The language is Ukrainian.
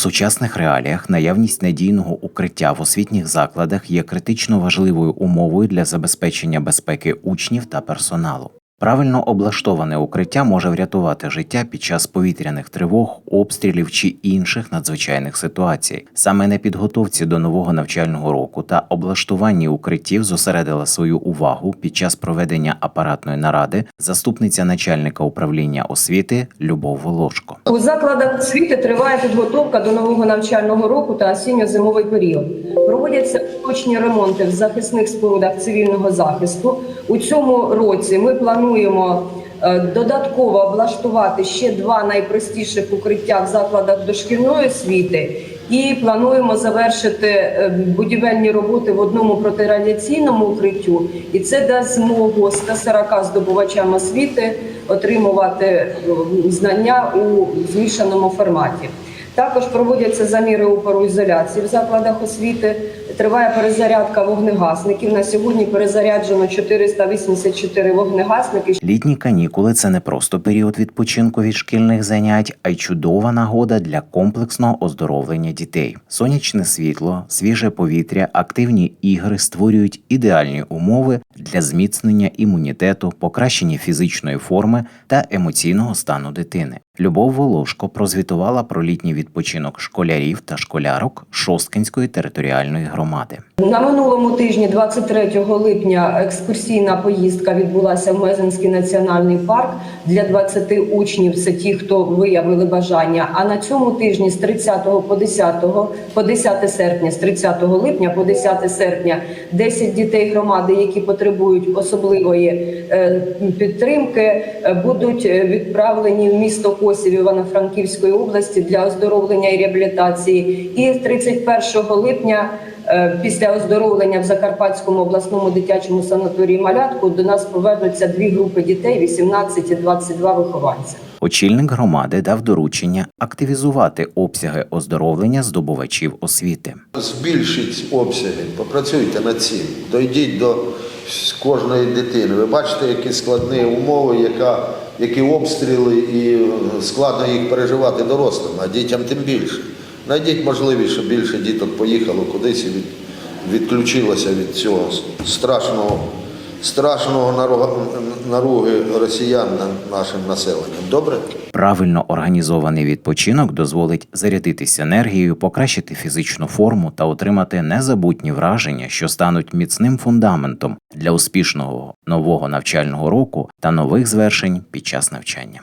сучасних реаліях наявність надійного укриття в освітніх закладах є критично важливою умовою для забезпечення безпеки учнів та персоналу. Правильно облаштоване укриття може врятувати життя під час повітряних тривог, обстрілів чи інших надзвичайних ситуацій. Саме на підготовці до нового навчального року та облаштуванні укриттів зосередила свою увагу під час проведення апаратної наради заступниця начальника управління освіти Любов Волошко. У закладах освіти триває підготовка до нового навчального року та осінньо-зимовий період. Проводяться точні ремонти в захисних спорудах цивільного захисту. У цьому році ми плануємо е, додатково облаштувати ще два найпростіших укриття в закладах дошкільної освіти. І плануємо завершити е, будівельні роботи в одному протирадіаційному укриттю, і це дасть змогу 140 здобувачам освіти отримувати е, знання у змішаному форматі. Також проводяться заміри опору ізоляції в закладах освіти. Триває перезарядка вогнегасників. На сьогодні перезаряджено 484 вогнегасники. Літні канікули це не просто період відпочинку від шкільних занять, а й чудова нагода для комплексного оздоровлення дітей. Сонячне світло, свіже повітря, активні ігри створюють ідеальні умови для зміцнення імунітету, покращення фізичної форми та емоційного стану дитини. Любов Волошко прозвітувала про літній відпочинок школярів та школярок Шосткинської територіальної громади. На минулому тижні, 23 липня, екскурсійна поїздка відбулася в Мезенський національний парк для 20 учнів. Це ті, хто виявили бажання. А на цьому тижні з 30 по 10, по 10 серпня, з 30 липня по 10 серпня, 10 дітей громади, які потребують особливої е, підтримки, е, будуть е, відправлені в місто Косів Івано-Франківської області для оздоровлення і реабілітації. І 31 липня. Е, Після оздоровлення в Закарпатському обласному дитячому санаторії Малятку до нас повернуться дві групи дітей 18 і 22 вихованця. Очільник громади дав доручення активізувати обсяги оздоровлення здобувачів освіти. Збільшіть обсяги, попрацюйте над цим, дойдіть до кожної дитини. Ви бачите, які складні умови, яка, які обстріли, і е, складно їх переживати дорослим, а дітям тим більше. Знайдіть можливість, щоб більше діток поїхало кудись і від, відключилося від цього страшного, страшного наруги росіян над нашим населенням. Добре? Правильно організований відпочинок дозволить зарядитися енергією, покращити фізичну форму та отримати незабутні враження, що стануть міцним фундаментом для успішного нового навчального року та нових звершень під час навчання.